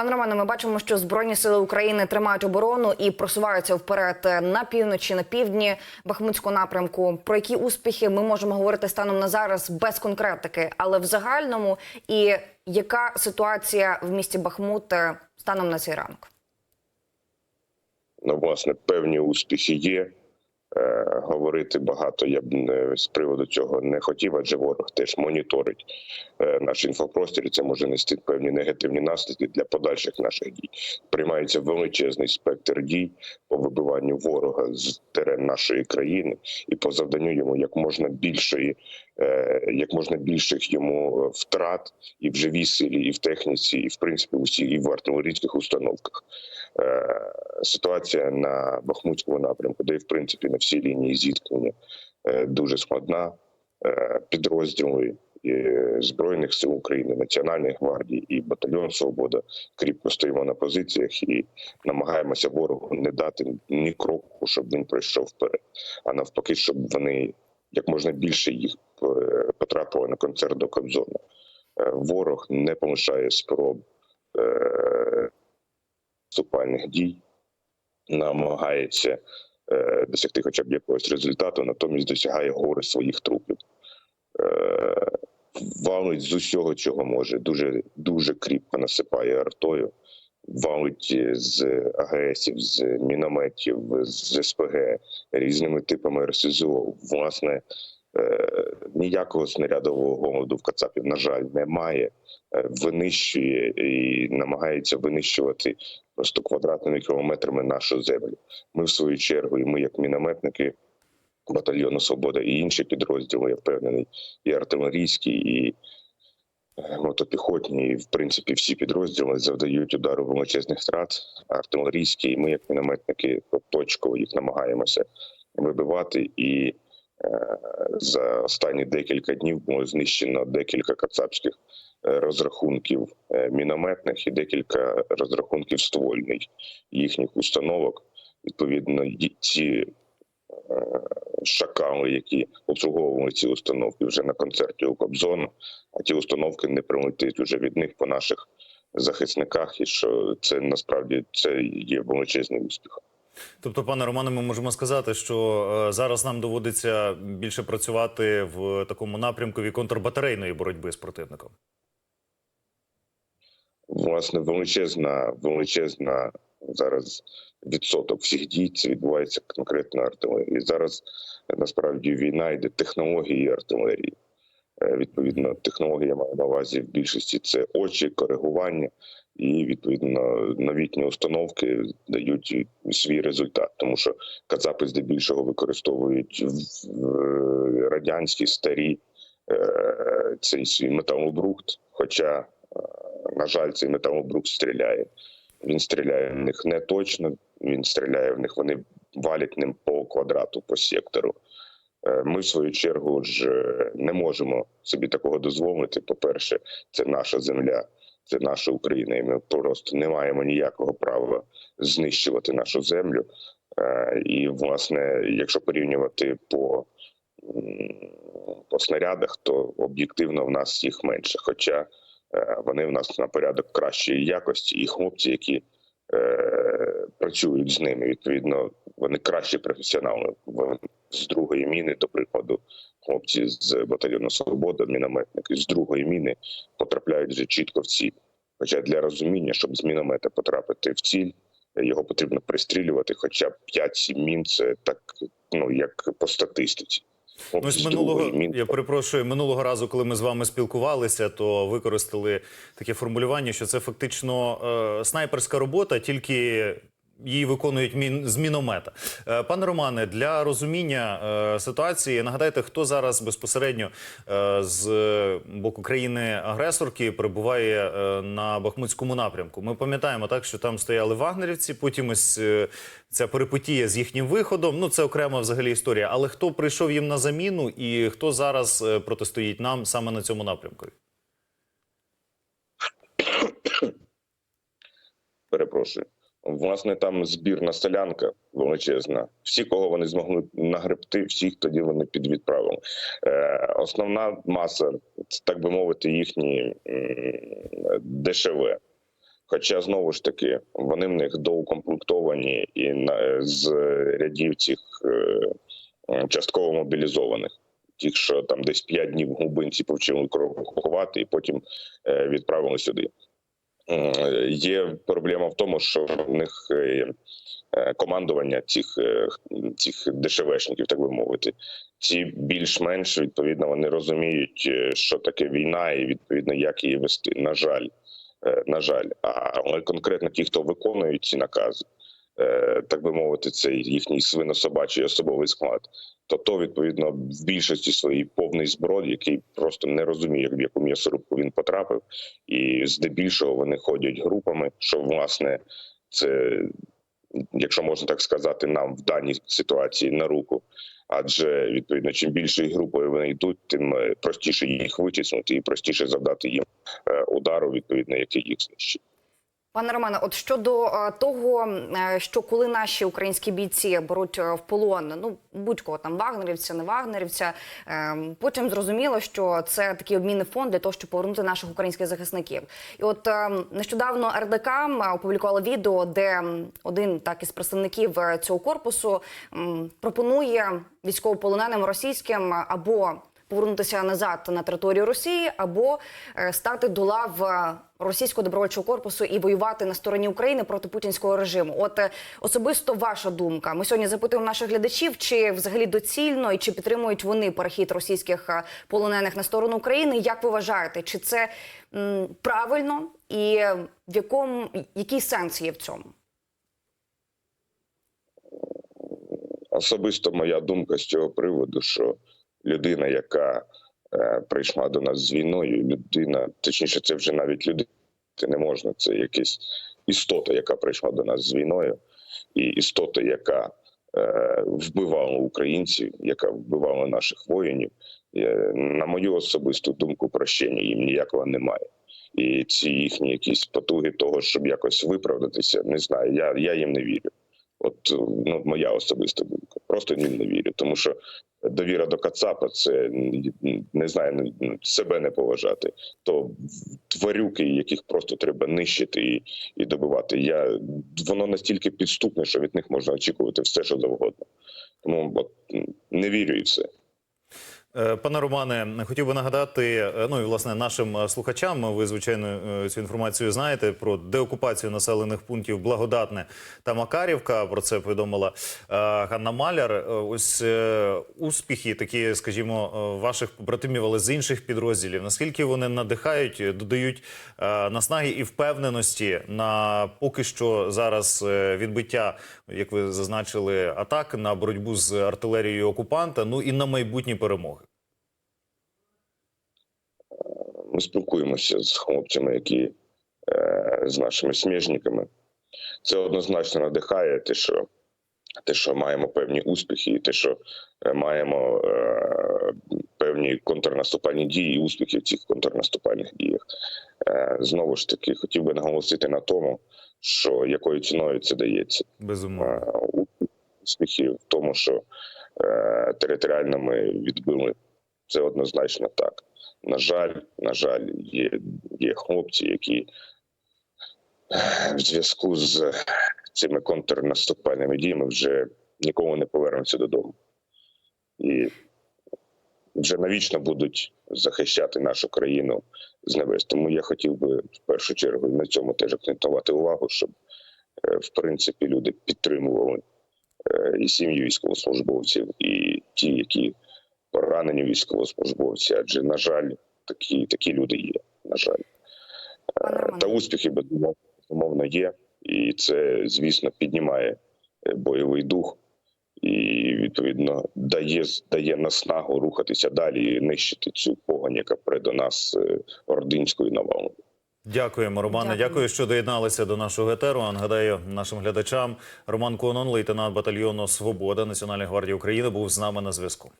Пане Романе, ми бачимо, що збройні сили України тримають оборону і просуваються вперед на півночі, на півдні Бахмутського напрямку. Про які успіхи ми можемо говорити станом на зараз без конкретики, але в загальному і яка ситуація в місті Бахмут е, станом на цей ранок? Ну, власне, певні успіхи є. Е, говорити багато я б не з приводу цього не хотів, адже ворог теж моніторить е, наш інфопростір. Це може нести певні негативні наслідки для подальших наших дій. Приймається величезний спектр дій по вибиванню ворога з терен нашої країни і по завданню йому як можна більшої, е, як можна більших йому втрат і в живій силі, і в техніці, і в принципі усіх і в артилерійських установках. Е, Ситуація на Бахмутському напрямку, де в принципі на всій лінії зіткнення е, дуже складна. Е, Підрозділи Збройних сил України, Національної гвардії і батальйон Свобода кріпко стоїмо на позиціях і намагаємося ворогу не дати ні кроку, щоб він пройшов вперед, а навпаки, щоб вони як можна більше їх потрапило на концерт до Кобзона. Ворог не полишає спроб наступальних дій, намагається е, досягти хоча б якогось результату, натомість досягає гори своїх трупів. Е, валить з усього, чого може. Дуже дуже кріпко насипає артою, валить з АГСів, з мінометів, з СПГ, різними типами РСЗО. Власне, е, ніякого снарядового голоду в Кацапів, на жаль, немає. Винищує і намагається винищувати просто квадратними кілометрами нашу землю. Ми, в свою чергу, і ми, як мінометники батальйону Свобода і інші підрозділи, я впевнений, і артилерійські, і е, мотопіхотні, і в принципі всі підрозділи завдають удару величезних втрат. Артилерійські, і ми, як мінометники, точково їх намагаємося вибивати. І е, за останні декілька днів було знищено декілька кацапських розрахунків е, мінометних і декілька розрахунків ствольних їхніх установок. Відповідно, ці е, шакали, які обслуговували ці установки вже на концерті у Кобзону, а ті установки не прилетить уже від них по наших захисниках, і що це насправді це є величезний успіх. Тобто, пане Романе, ми можемо сказати, що е, зараз нам доводиться більше працювати в такому напрямку контрбатарейної боротьби з противником. Власне величезна, величезна зараз відсоток всіх дій. Це відбувається конкретно артилерії. Зараз насправді війна йде технології артилерії. Е, Відповідно, технологія я маю на увазі в більшості це очі, коригування, і відповідно новітні установки дають свій результат, тому що кацапи здебільшого використовують в- радянські старі е, цей свій металобрухт. Хоча на жаль, цей металобрук стріляє. Він стріляє в них не точно, він стріляє в них, вони валять ним по квадрату, по сектору. Е, Ми, в свою чергу, ж е, не можемо собі такого дозволити. По-перше, це наша земля, це наша Україна, і ми просто не маємо ніякого права знищувати нашу землю. Е, І, власне, якщо порівнювати по, по снарядах, то об'єктивно в нас їх менше. Хоча Е, вони в нас на порядок кращої якості, і хлопці, які е, працюють з ними, відповідно, вони кращі професіонали. З другої міни, до прикладу, хлопці з батальйону Свобода, мінометники з другої міни потрапляють вже чітко в ціль. Хоча для розуміння, щоб з міномета потрапити в ціль, його потрібно пристрілювати, хоча б 5-7 мін це так, ну як по статистиці. Ось минулого я перепрошую. Минулого разу, коли ми з вами спілкувалися, то використали таке формулювання, що це фактично е, снайперська робота, тільки її виконують мін з міномета. Е, пане Романе, для розуміння е, ситуації нагадайте, хто зараз безпосередньо е, з боку країни-агресорки перебуває е, на Бахмутському напрямку. Ми пам'ятаємо так, що там стояли вагнерівці. Потім ось ця перипетія з їхнім виходом. Ну це окрема взагалі історія. Але хто прийшов їм на заміну, і хто зараз протистоїть нам саме на цьому напрямку? перепрошую. Власне, там збірна селянка величезна. Всі, кого вони змогли нагребти, всіх тоді вони підвідправили. Е, основна маса, це, так би мовити, їхні ДШВ. Хоча знову ж таки вони в них доукомплектовані і на з рядів цих е, частково мобілізованих. Ті, що там десь 5 днів губинці повчили крокувати і потім е, відправили сюди. Е, Є проблема в тому, що в них е, е, командування цих, цих дешевешників, так би мовити, ці більш-менш відповідно вони розуміють, що таке війна, і відповідно як її вести. На жаль, на жаль, але конкретно ті, хто виконують ці накази, так би мовити, це їхній свинособачий особовий склад. То то відповідно в більшості своїй повний зброд, який просто не розуміє, в яку м'ясорубку він потрапив, і здебільшого вони ходять групами, що власне це, якщо можна так сказати, нам в даній ситуації на руку. Адже відповідно, чим більшою групою вони йдуть, тим е, простіше їх витіснути і простіше завдати їм е, удару, відповідно, який їх знищить. Пане Романе, от щодо е, того, е, що коли наші українські бійці беруть е, в полон, ну будь-кого там вагнерівця, не вагнерівця, е, потім зрозуміло, що це такий обмінний фонд для того, щоб повернути наших українських захисників. І от е, нещодавно РДК опублікувала відео, де один так із представників цього корпусу пропонує військовополоненим російським або повернутися назад на територію Росії або е, стати до лав е, російського добровольчого корпусу і воювати на стороні України проти путінського режиму. От е, особисто ваша думка. Ми сьогодні запитуємо наших глядачів, чи взагалі доцільно і чи підтримують вони перехід російських полонених на сторону України. Як ви вважаєте, чи це м, правильно і в якому який сенс є в цьому? Особисто моя думка з цього приводу, що людина, яка е, прийшла до нас з війною, людина, точніше, це вже навіть людина не можна. Це якась істота, яка прийшла до нас з війною, і істота, яка е, вбивала українців, яка вбивала наших воїнів. Е, на мою особисту думку, прощення їм ніякого немає. І ці їхні якісь потуги того, щоб якось виправдатися, не знаю. Я, я їм не вірю. От ну, моя особиста думка. Просто їм не вірю, тому що довіра до Кацапа це не знаю, себе не поважати. То тварюки, яких просто треба нищити і, і добивати. Я воно настільки підступне, що від них можна очікувати все, що завгодно. Тому от не вірю і все. Е, Пане Романе, хотів би нагадати, е, ну і власне нашим е, слухачам. Ви звичайно цю інформацію знаєте про деокупацію населених пунктів Благодатне та Макарівка. Про це повідомила Ганна Маляр. Ось успіхи, такі, скажімо, ваших побратимів, але з інших підрозділів. Наскільки вони надихають, додають наснаги і впевненості на поки що зараз відбиття, як ви зазначили, атак на боротьбу з артилерією окупанта, ну і на майбутні перемоги. Ми спілкуємося з хлопцями, які е, з нашими сміжниками. Це однозначно надихає те, що те, що маємо певні успіхи, і те, що е, маємо е, певні контрнаступальні дії, і успіхи в цих контрнаступальних діях. Е, знову ж таки, хотів би наголосити на тому, що якою ціною це дається. Безумовно. Е, успіхи в тому, що е, територіально ми відбили. Це однозначно так. На жаль, на жаль, є, є хлопці, які в зв'язку з цими контрнаступальними діями вже ніколи не повернуться додому. І вже навічно будуть захищати нашу країну з небес. Тому я хотів би в першу чергу на цьому теж акцентувати увагу, щоб е, в принципі люди підтримували е, і сім'ї військовослужбовців, і ті, які поранені військовослужбовці. Адже, на жаль, такі, такі люди є. На жаль, Е, та успіхи безумовно є, і це, звісно, піднімає е, бойовий дух. І відповідно дає дає наснагу рухатися далі і нищити цю погань, яка прийде до нас е, ординською навалою. Дякуємо, Романе. Дякую. Дякую, що доєдналися до нашого етеру. А Нагадаю нашим глядачам, Роман Конон, лейтенант батальйону Свобода Національної гвардії України, був з нами на зв'язку.